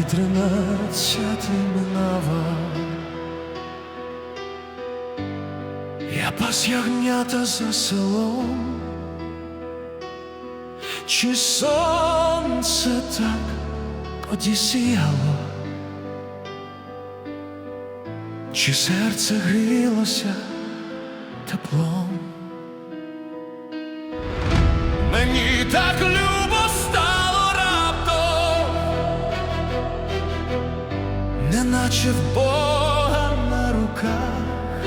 і тринадцяти минава. Я пас ягнята за селом, чи сонце так одісіяло, чи серце грілося теплом. Мені так любо неначе в Бога на руках.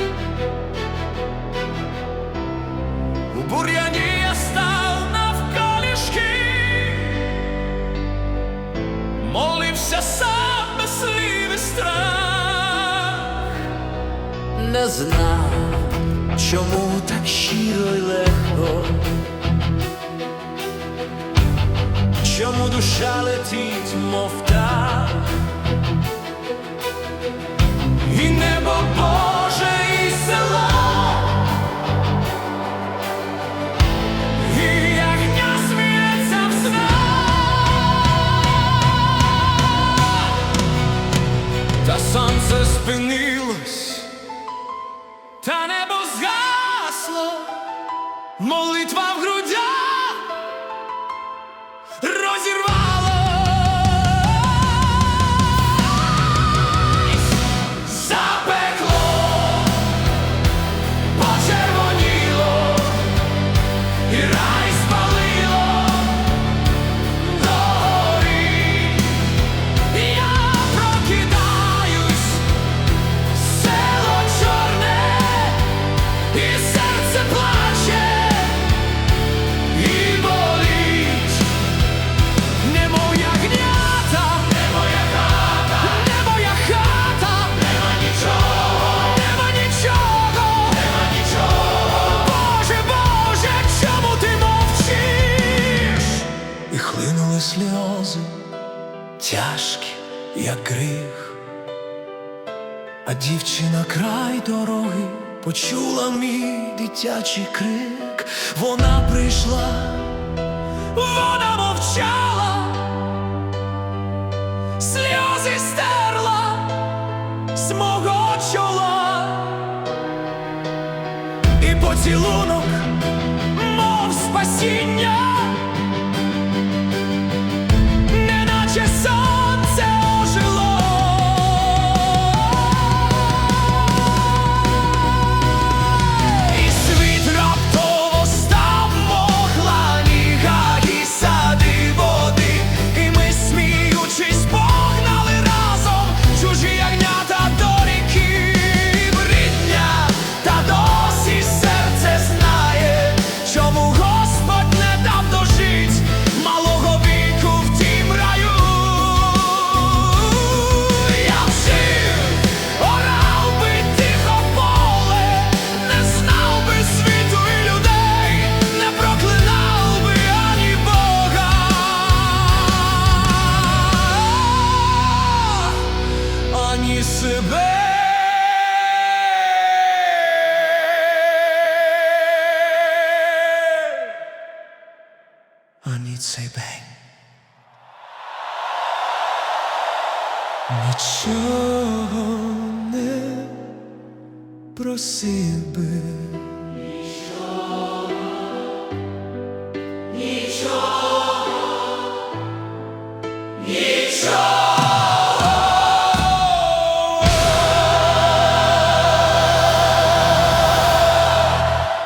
У бур'яні я став навколішки, молився сам без страх. не знав, чому так щиро й легко, чому душа летить, мов птах, та небо згасло, молитва як гріх. А дівчина край дороги почула мій дитячий крик. Вона прийшла, вона мовчала, сльози стерла з мого чола, і поцілунок, мов спасіння, цей день. Нічого не просив би.